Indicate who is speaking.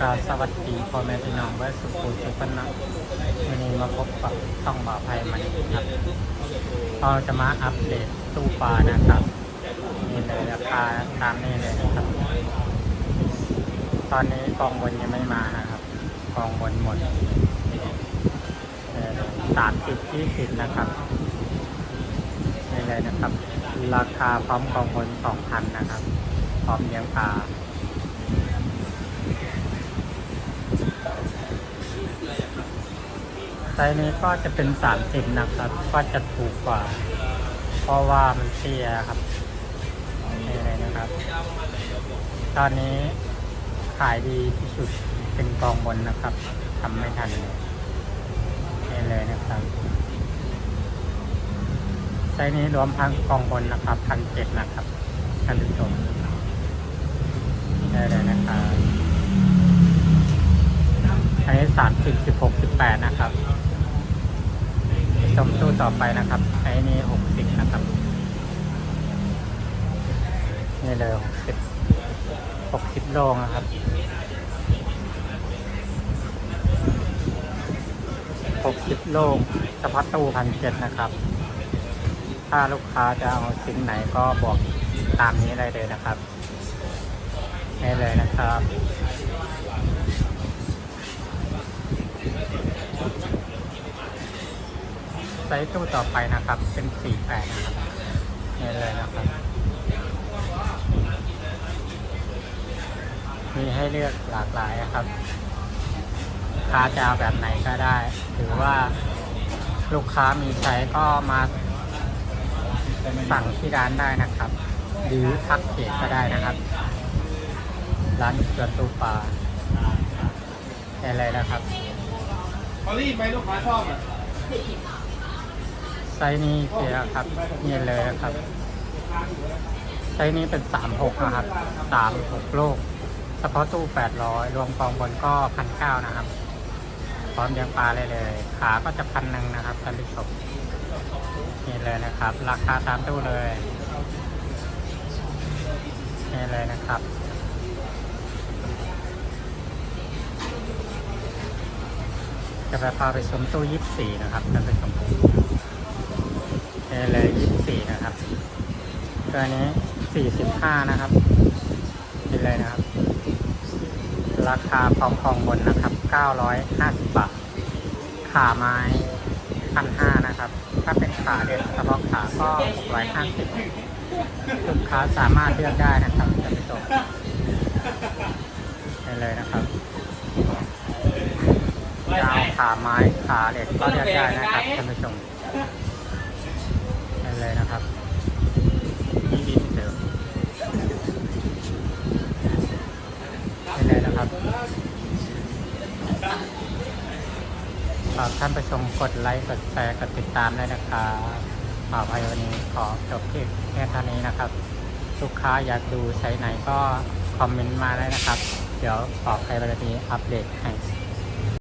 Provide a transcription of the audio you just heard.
Speaker 1: กราบสวัสดีพ่อแม่พี่น้องเวสสุขุสุพนนะวันนี้มาพบกับช่องบ่าวไพมันครับเราจะมาอัปเดตตู้ปลานะครับนี่เลยราคาตามนี้เลยนะครับ ตอนนี้กองบนยังไม่มานะครับกองบนหมดสามสิบยี่สิบนะครับนี่เลยนะครับ ราคาพร้อมกองบนสองพันนะครับ พร้อมเลี้ยงปลา ซส์นี้ก็จะเป็นสามสิบนะครับ ก็จะถูกกว่า เพราะว่ามันเตี้ยครับนี่เลยนะครับ ตอนนี้ขายดีที่สุดเป็นกองบนนะครับทำไม่ทันเลยนี่เลยนะครับไซส์นี้รวมพังกองบนนะครับพันเจ็ดนะครับท่านผู้ชมได้เลยนะครับอันนี้สามสิบสิบหกสิบแปดนะครับ ชมตู้ต่อไปนะครับไอ้นี่หกสิบนะครับ นี่เลยหกสิบหกสิบโลนะครับหกสิบโลเฉพาะตู้พันเจ็ดนะครับ ถ้าลูกค้าจะเอาชิ้นไหนก็บอกตามนี้ได้เลยนะครับนี่เลยนะครับ ไซส์ตู้ต่อไปนะครับ เป็นสี่แปดนะครับนี่เลยนะครับ มีให้เลือกหลากหลายนะครับค้าจะเอาแบบไหนก็ได้ หรือว่าลูกค้ามีใช้ก็มาสั่งที่ร้านได้นะครับ หรือทักเพจก็ได้นะครับ ร้านเกิดตูปลานี่เลยนะครับ
Speaker 2: เขารีบไหมลูกค้าชอบอะ
Speaker 1: ไซส์นี้เสียครับนี่เลยครับ ไซส์นี้เป็นสามหกนะครับสามหกโลกเฉพาะตู้แปดร้อยรวมกองบนก็พันเก้านะครับ พร้อมเลี้ยงปลาเลยเลย ขาก็จะพันหนึ่งนะครับท่านผู้ชมนี่เลยนะครับ ราคาตามตู้เลยนี่เลยนะครับจะไปพาไปชมตู้ยี่สี่นะครับท่านผู้ชม นี่เลยยี่สี่นะครับ ตัวนี้สี่สิบห้านะครับนี่เลยนะครับ ราคาพร้อมกองบนนะครับเก้าร้อยห้าสิบบาท ขาไม้พันห้านะครับ ถ้าเป็นขาเด็ดเฉพาะขาก็หกร้อยห้าสิบลูกค้าสามารถเลือกได้นะครับท่านผู้ชมนี่เลยนะครับยาวขาไม้ขาเด็ดก็เลือกได้นะครับท่านผู้ชม เลยนะครับนี่ดินเดิมได้เลยนะครับฝากท่านผู้ชมกดไลค์กดแชร์กดติดตามด้วยนะครับขออภัยวันนี้ขอจบที่แค่เท่านี้นะครับ ลูกค้าอยากดูใช้ไหนก็คอมเมนต์มาได้นะครับ เดี๋ยวขอใครบริษัทอัปเดตให้